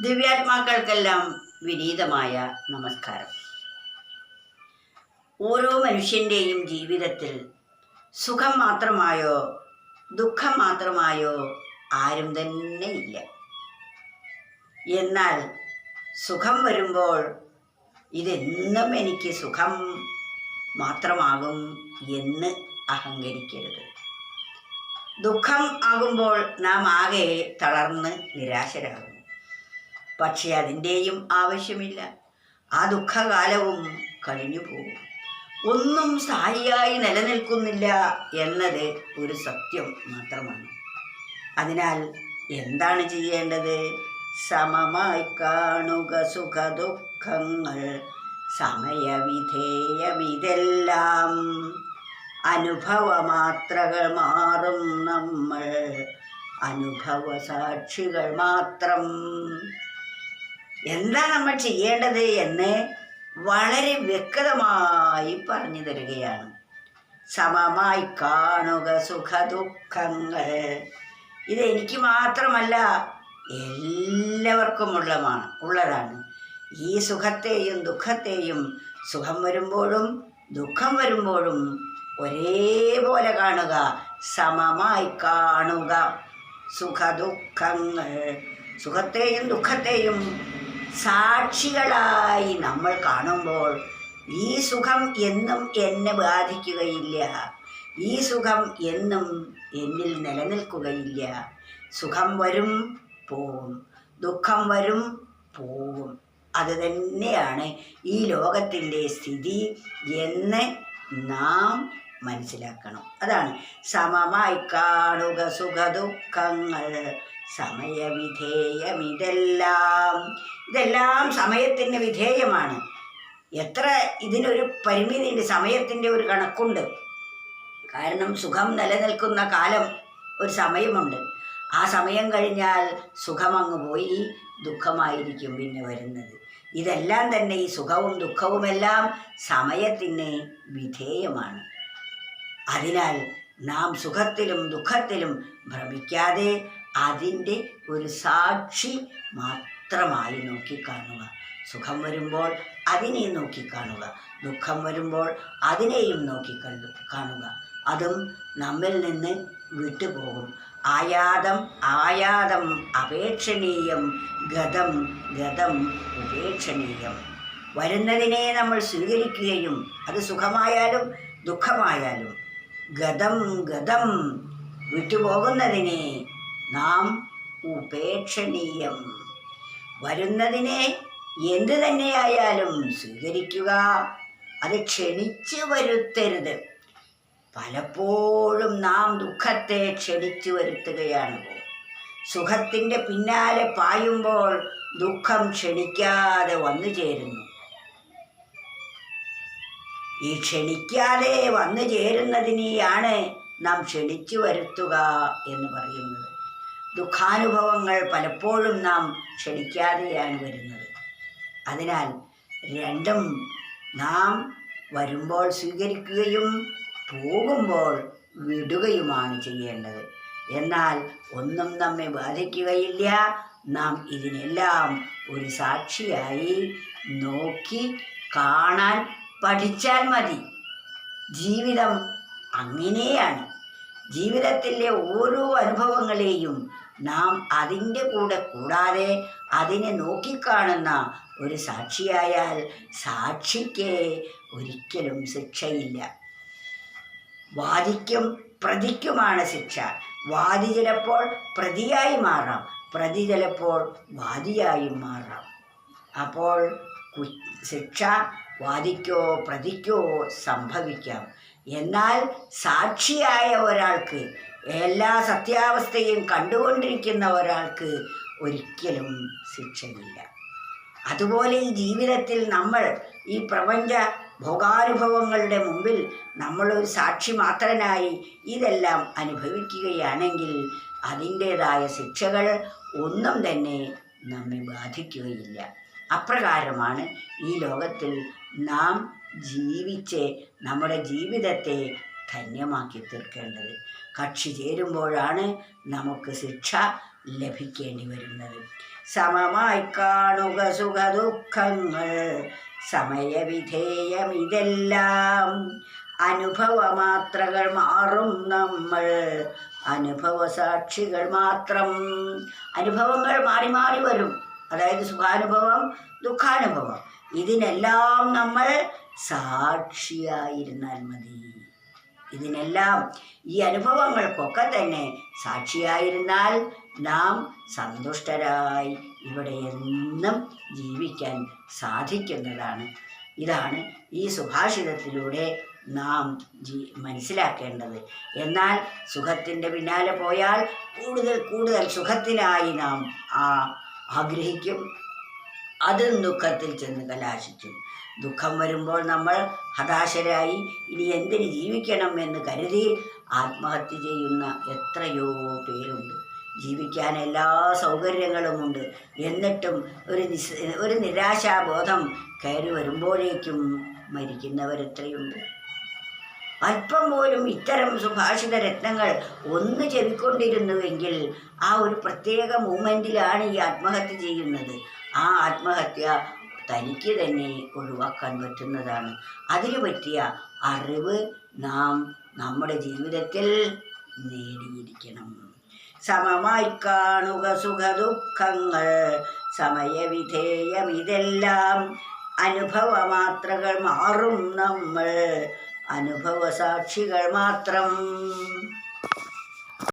ദിവ്യാത്മാക്കൾക്കെല്ലാം വിനീതമായ നമസ്കാരം. ഓരോ മനുഷ്യന്റെയും ജീവിതത്തിൽ സുഖം മാത്രമായോ ദുഃഖം മാത്രമായോ ആരും തന്നെ ഇല്ല. എന്നാൽ സുഖം വരുമ്പോൾ ഇതെന്നും എനിക്ക് സുഖം മാത്രമാകും എന്ന് അഹങ്കരിക്കരുത്. ദുഃഖം ആകുമ്പോൾ നാം ആകെ തളർന്ന് നിരാശരാകും. പക്ഷെ അതിന്റെയും ആവശ്യമില്ല. ആ ദുഃഖകാലവും കഴിഞ്ഞു പോകും. ഒന്നും സ്ഥായിയായി നിലനിൽക്കുന്നില്ല എന്നത് ഒരു സത്യം മാത്രമാണ്. അതിനാൽ എന്താണ് ചെയ്യേണ്ടത്? സമമായി കാണുക സുഖ ദുഃഖങ്ങൾ സമയവിധേയമിതെല്ലാം. അനുഭവമാത്രകൾ മാറും നമ്മൾ അനുഭവ സാക്ഷികൾ മാത്രം. എന്താ നമ്മൾ ചെയ്യേണ്ടത് എന്ന് വളരെ വ്യക്തമായി പറഞ്ഞു തരികയാണ്. സമമായി കാണുക സുഖ ദുഃഖങ്ങൾ ഇത് എനിക്ക് മാത്രമല്ല എല്ലാവർക്കും ഉള്ളതാണ് ഉള്ളതാണ്. ഈ സുഖത്തെയും ദുഃഖത്തെയും സുഖം വരുമ്പോഴും ദുഃഖം വരുമ്പോഴും ഒരേപോലെ കാണുക സമമായി കാണുക. സുഖ ദുഃഖങ്ങൾ സുഖത്തെയും ദുഃഖത്തെയും സാക്ഷികളായി നമ്മൾ കാണുമ്പോൾ ഈ സുഖം എന്നും എന്നെ ബാധിക്കുകയില്ല. ഈ സുഖം എന്നും എന്നിൽ നിലനിൽക്കുകയില്ല. സുഖം വരും പോവും. ദുഃഖം വരും പോവും. അത് തന്നെയാണ് ഈ ലോകത്തിന്റെ സ്ഥിതി എന്ന് നാം മനസ്സിലാക്കണം. അതാണ് സമമായി കാണുക സുഖ ദുഃഖങ്ങൾ സമയവിധേയമിതെല്ലാം. ഇതെല്ലാം സമയത്തിന് വിധേയമാണ്. എത്ര ഇതിനൊരു പരിമിതിയുണ്ട് സമയത്തിന്റെ ഒരു കണക്കുണ്ട്. കാരണം സുഖം നിലനിൽക്കുന്ന കാലം ഒരു സമയമുണ്ട്. ആ സമയം കഴിഞ്ഞാൽ സുഖമങ്ങ് പോയി ദുഃഖമായിരിക്കും പിന്നെ വരുന്നത്. ഇതെല്ലാം തന്നെ ഈ സുഖവും ദുഃഖവുമെല്ലാം സമയത്തിന് വിധേയമാണ്. അതിനാൽ നാം സുഖത്തിലും ദുഃഖത്തിലും ഭ്രമിക്കാതെ അതിന്റെ ഒരു സാക്ഷി മാത്രമായി നോക്കിക്കാണുക. സുഖം വരുമ്പോൾ അതിനെ നോക്കിക്കാണുക. ദുഃഖം വരുമ്പോൾ അതിനെയും നോക്കിക്കണ്ടു കാണുക. അതും നമ്മിൽ നിന്ന് വിട്ടുപോകും. ആയാതം ആയാതം അപേക്ഷണീയം ഗതം ഗതം ഉപേക്ഷണീയം. വരുന്നതിനെ നമ്മൾ സ്വീകരിക്കുകയും അത് സുഖമായാലും ദുഃഖമായാലും ഗതം ഗതം വിട്ടുപോകുന്നതിനെ നാം ഉപേക്ഷണീയം. വരുന്നതിനെ എന്ത് തന്നെയായാലും സ്വീകരിക്കുക. അത് ക്ഷണിച്ചു വരുത്തരുത്. പലപ്പോഴും നാം ദുഃഖത്തെ ക്ഷണിച്ചു വരുത്തുകയാണ്. സുഖത്തിന്റെ പിന്നാലെ പായുമ്പോൾ ദുഃഖം ക്ഷണിക്കാതെ വന്നു ചേരുന്നു. ഈ ക്ഷണിക്കാതെ വന്നു ചേരുന്നതിനെയാണ് നാം ക്ഷണിച്ചു വരുത്തുക എന്ന് പറയുന്നത്. ദുഃഖാനുഭവങ്ങൾ പലപ്പോഴും നാം ക്ഷണിക്കാതെയാണ് വരുന്നത്. അതിനാൽ രണ്ടും നാം വരുമ്പോൾ സ്വീകരിക്കുകയും പോകുമ്പോൾ വിടുകയുമാണ് ചെയ്യേണ്ടത്. എന്നാൽ ഒന്നും നമ്മെ ബാധിക്കുകയില്ല. നാം ഇതിനെല്ലാം ഒരു സാക്ഷിയായി നോക്കി കാണാൻ പഠിച്ചാൽ മതി. ജീവിതം അങ്ങനെയാണ്. ജീവിതത്തിലെ ഓരോ അനുഭവങ്ങളെയും നാം അതിന്റെ കൂടെ കൂടാതെ അതിനെ നോക്കിക്കാണുന്ന ഒരു സാക്ഷിയായാൽ സാക്ഷിക്ക് ഒരിക്കലും ശിക്ഷയില്ല. വാദിക്കും പ്രതിക്കുമാണ് ശിക്ഷ. വാദി ചിലപ്പോൾ പ്രതിയായി മാറാം പ്രതി ചിലപ്പോൾ വാദിയായും മാറാം. അപ്പോൾ ശിക്ഷ വാദിക്കോ പ്രതിക്കോ സംഭവിക്കാം. എന്നാൽ സാക്ഷിയായ ഒരാൾക്ക് എല്ലാ സത്യാവസ്ഥയും കണ്ടുകൊണ്ടിരിക്കുന്ന ഒരാൾക്ക് ഒരിക്കലും ശിക്ഷയില്ല. അതുപോലെ ഈ ജീവിതത്തിൽ നമ്മൾ ഈ പ്രപഞ്ച ഭോഗാനുഭവങ്ങളുടെ മുമ്പിൽ നമ്മളൊരു സാക്ഷി മാത്രനായി ഇതെല്ലാം അനുഭവിക്കുകയാണെങ്കിൽ അതിന്റേതായ ശിക്ഷകൾ ഒന്നും തന്നെ നമ്മെ ബാധിക്കുകയില്ല. അപ്രകാരമാണ് ഈ ലോകത്തിൽ നാം ജീവിച്ച് നമ്മുടെ ജീവിതത്തെ ധന്യമാക്കി തീർക്കേണ്ടത്. കക്ഷി ചേരുമ്പോഴാണ് നമുക്ക് ശിക്ഷ ലഭിക്കേണ്ടി വരുന്നത്. സമമായി കാണുക സുഖ ദുഃഖങ്ങൾ സമയവിധേയം ഇതെല്ലാം അനുഭവമാത്രകൾ മാറും നമ്മൾ. അനുഭവ സാക്ഷികൾ മാത്രം അനുഭവങ്ങൾ മാറി മാറി വരും. അതായത് സുഖാനുഭവം ദുഃഖാനുഭവം. ഇതിനെല്ലാം നമ്മൾ സാക്ഷിയായിരുന്നാൽ മതി. ഇതിനെല്ലാം ഈ അനുഭവങ്ങൾക്കൊക്കെ തന്നെ സാക്ഷിയായിരുന്നാൽ നാം സന്തുഷ്ടരായി ഇവിടെ എന്നും ജീവിക്കാൻ സാധിക്കുന്നതാണ്. ഇതാണ് ഈ സുഭാഷിതത്തിലൂടെ നാം ജീ മനസ്സിലാക്കേണ്ടത്. എന്നാൽ സുഖത്തിന്റെ പിന്നാലെ പോയാൽ കൂടുതൽ കൂടുതൽ സുഖത്തിനായി നാം ആ ആഗ്രഹിക്കും. അതും ദുഃഖത്തിൽ ചെന്ന് കലാശിക്കും. ദുഃഖം വരുമ്പോൾ നമ്മൾ ഹതാശരായി ഇനി എന്തിന് ജീവിക്കണം എന്ന് കരുതി ആത്മഹത്യ ചെയ്യുന്ന എത്രയോ പേരുണ്ട്. ജീവിക്കാൻ എല്ലാ സൗകര്യങ്ങളുമുണ്ട് എന്നിട്ടും ഒരു നിസ് ഒരു നിരാശാബോധം കയറി വരുമ്പോഴേക്കും മരിക്കുന്നവരെത്രയുണ്ട്? അല്പം പോലും ഇത്തരം സുഭാഷിത രത്നങ്ങൾ ഒന്ന് ചെവിക്കൊണ്ടിരുന്നുവെങ്കിൽ ആ ഒരു പ്രത്യേക മൂമെന്റിലാണ് ഈ ആത്മഹത്യ ചെയ്യുന്നത്. ആ ആത്മഹത്യ തനിക്ക് തന്നെ ഒഴിവാക്കാൻ പറ്റുന്നതാണ്. അതിനു പറ്റിയ അറിവ് നാം നമ്മുടെ ജീവിതത്തിൽ നേടിയിരിക്കണം. സമമായി കാണുക സുഖദുഃഖങ്ങൾ സമയവിധേയം ഇതെല്ലാം അനുഭവമാത്രകൾ മാറും നമ്മൾ. അനുഭവ സാക്ഷികൾ മാത്രം.